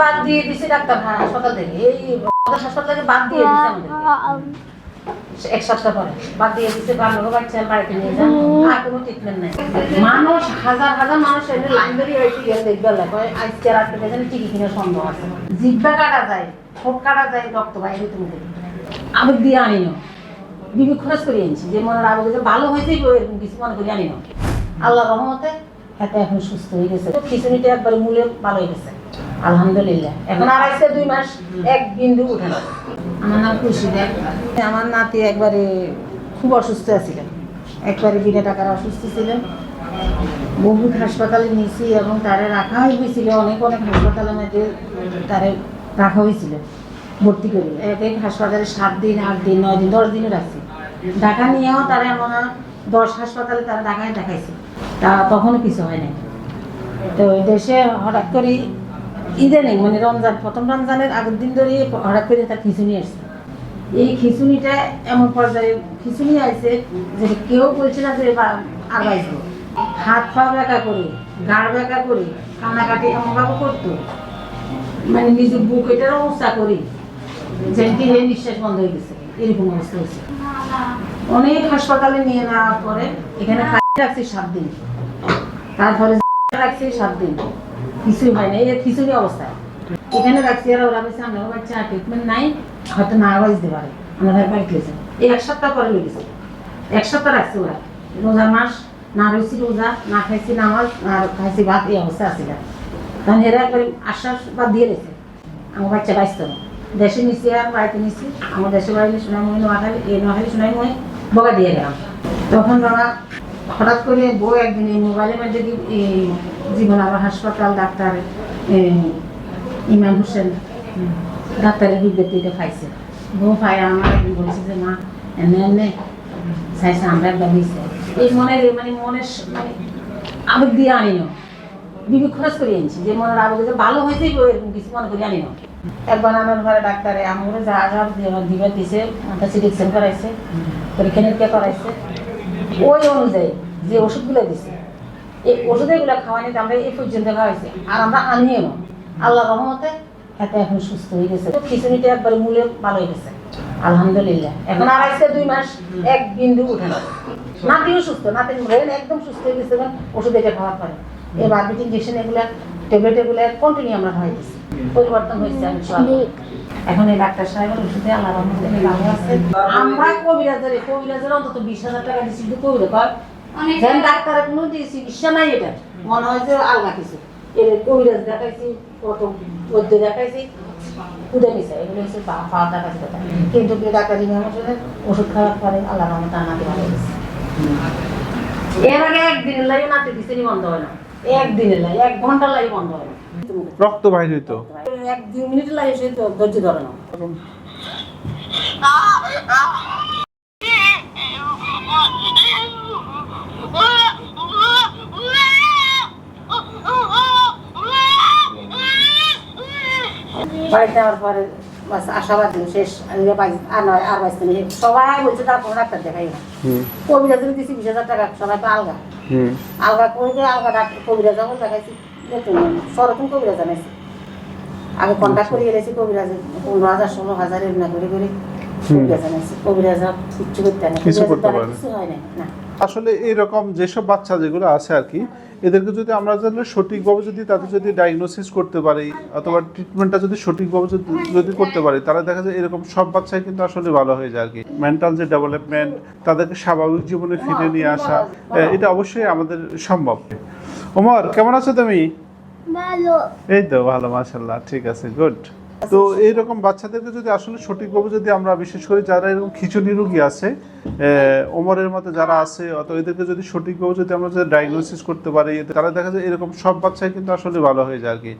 বাদ দিয়ে দিছি ডাক্তার হ্যাঁ, হাসপাতাল। থেকে এই হাসপাতাল থেকে বাদ দিয়ে দিছে আমাদেরকে। এক সপ্তাহ পরে বাদ দিয়ে দিচ্ছে বাংলা বাচ্চা বাড়িতে নিয়ে যান। আর কোনো ট্রিটমেন্ট নাই। মানুষ হাজার হাজার মানুষ এনে লাইন ধরে হয়েছে গিয়ে দেখবে কয় আজকে রাত্রে পেছনে টিকি কিনে সম্ভব আছে। জিব্বা কাটা যায় ঠোঁট কাটা যায় রক্ত বাইরে তুমি আমি দিয়ে আনি না। খরচ করে আনছি যে মনে যে ভালো হয়েছে এরকম কিছু মনে করি আনি না। আল্লাহ রহমতে হাতে এখন সুস্থ হয়ে গেছে। খিচুড়িটা একবারে মূলে ভালো হয়ে গেছে। আলহামদুলিল্লাহ। এখন আর আইসে দুই মাস এক বিন্দু উঠে না। আমার নাম খুশি দেব আমার নাতি একবারে খুব অসুস্থ ছিলেন। একবারে বিনা টাকার অসুস্থ ছিলেন। বহুত হাসপাতালে নিয়েছি এবং তারে রাখা হয়েছিল অনেক অনেক হাসপাতালের মধ্যে তারে রাখা হয়েছিল ভর্তি করি। এক এক হাসপাতালে সাত দিন আট দিন নয় দিন দশ দিনও রাখছি। ঢাকা নিয়েও তারা এমন দশ হাসপাতালে তারা ঢাকায় দেখাইছে। তা তখনও কিছু হয় নাই। তো দেশে হঠাৎ করে ঈদে নেই মানে রমজান, প্রথম রমজানের আগের দিন ধরে হঠাৎ করে তার খিচুনি আসছে। এই খিচুনিটা এমন পর্যায়ে খিচুনি আছে যে কেউ বলছে না যে আর বাঁচবো হাত পা বেঁকা করে গাড় বেঁকা করে, কান্নাকাটি এমনভাবে করতো। মানে নিজের বুক এটারও অবস্থা করি যেমনি হে নিঃশ্বাস বন্ধ হয়ে গেছে, এরকম অবস্থা হয়েছে। অনেক হাসপাতালে নিয়ে নেওয়ার পরে এখানে রাখছি সাত দিন। তারপরে রাখছি সাত দিন। কিছুই হয় না, এই খিচুড়ি অবস্থা। এখানে রাখছি আর ওরা বলছে, আমরা বাচ্চা ট্রিটমেন্ট নাই, হয়তো না বাঁচতে পারে। আমরা বাড়ি গেছে। এই এক সপ্তাহ পরে লেগেছে এক সপ্তাহ রাখছে ওরা। রোজা মাস, না রয়েছি রোজা, না খাইছি নামাজ আর খাইছি ভাত, এই অবস্থা আছে তখন এরা একবারে আশ্বাস বা দিয়ে রেখেছে আমার বাচ্চা বাঁচত না। দেশে নিছি আর বাড়িতে নিছি। আমার দেশে বাড়ি মই নোয়াখালী, এই নোয়াখালী মই বগা দিয়ে গেলাম। তখন বাবা হঠাৎ করে বউ একদিন এই মোবাইলের মধ্যে জীবন আবার হাসপাতাল, ডাক্তার ইমাম হোসেন ডাক্তারের বিজ্ঞপ্তিটা পাইছে। বউ পাই আমার বলছে যে, মা, এনে এনে, চাইছে আমরা একবার হয়েছে এই মনের মানে মনের মানে আবেগ দিয়ে আনি না বিবি খরচ করে আনছি যে মনের আবেগ ভালো হয়েছে এরকম কিছু মনে করি আনি না একবার আমার ঘরে ডাক্তারে, আমার যা যা দিবে দিছে মাথা চিকিৎসা করাইছে পরীক্ষা নিরীক্ষা করাইছে। ওই অনুযায়ী যে ওষুধগুলো দিছে, এই ওষুধগুলো নিতে আমরা এই পর্যন্ত খাওয়াইছি, আর আমরা আনিও না। আল্লাহ রহমতে হাতে এখন সুস্থ হয়ে গেছে। খিচুড়িটা একবারে মূলে ভালো হয়ে গেছে। আলহামদুলিল্লাহ। এখন আর আসছে দুই মাস এক বিন্দু উঠে না। নাতিও সুস্থ, নাতি ব্রেন একদম সুস্থ হয়ে গেছে ওষুধ এটা খাওয়ার পরে। এই বারবিট ইঞ্জেকশন এগুলো ট্যাবলেট এগুলো কন্টিনিউ আমরা খাওয়াই দিচ্ছি পরিবর্তন হয়েছে আমি এখন এই ডাক্তার সাহেবের ওষুধে আল্লাহ রহমতে ভালো আছে। আমরা কবিরাজের কবিরাজের অন্তত বিশ হাজার টাকা দিচ্ছি কিন্তু কবিরা কর যেন ডাক্তারের কোনো চিকিৎসা নাই এটা। মনে হয় যে আলগা কিছু এর কবিরাজ দেখাইছি কত বৈদ্য দেখাইছি খুদে নিছে। এগুলো হচ্ছে পাওয়া দেখাইছি কথা কিন্তু কি ডাক্তার ইমাম ওষুধ খাওয়ার পরে আল্লাহ রহমতে আনাতে ভালো গেছে এর আগে একদিনের লাগে নাতে দিছে বন্ধ হয় না। একদিনের লাগে এক ঘণ্টার লাগে বন্ধ হয়। রক্ত বাইর হইতো? এক দুই মিনিট লাগে সে ধৈর্য ধরে না। বাড়িতে যাওয়ার পরে বাস আশাবাদ শেষ। আর নয় আর বাইশ সবাই বলছে তারপর ডাক্তার দেখাই না। হুম। কবিরাজ দিয়েছি বিশ হাজার টাকা সবাই তো আলগা। আলগা করে আলগা ডাক্তার কবিরাজ যখন দেখাইছি। সরকম কবিরাজ জানাইছি আগে কন্ট্যাক্ট করে গেলেছি কবিরাজ পনেরো হাজার ষোলো হাজার এমনি করে করে কবিরাজ জানাইছি কবিরাজ কিচ্ছু করতে কিছু হয় না। আসলে এইরকম যেসব বাচ্চা যেগুলো আছে আর কি এদেরকে যদি আমরা জানলে সঠিকভাবে যদি তাদের যদি ডায়াগনোসিস করতে পারি অথবা ট্রিটমেন্টটা যদি সঠিকভাবে যদি যদি করতে পারি তাহলে দেখা যায় এরকম সব বাচ্চাই কিন্তু আসলে ভালো হয়ে যায় আর কি। মেন্টাল যে ডেভেলপমেন্ট তাদেরকে স্বাভাবিক জীবনে ফিরে নিয়ে আসা এটা অবশ্যই আমাদের সম্ভব। ওমর কেমন আছো তুমি? ভালো। এই তো ভালো মাশাল্লাহ ঠিক আছে গুড তো এইরকম বাচ্চাদেরকে যদি আসলে সঠিকভাবে যদি আমরা, বিশেষ করে যারা এরকম খিচুড়ি রোগী আছে ওমরের মতো যারা আছে অত এদেরকে যদি সঠিকভাবে যদি আমরা যদি ডায়াগনোসিস করতে পারি, তারা দেখা যায় এরকম সব বাচ্চাই কিন্তু আসলে ভালো হয়ে যায় আর কি।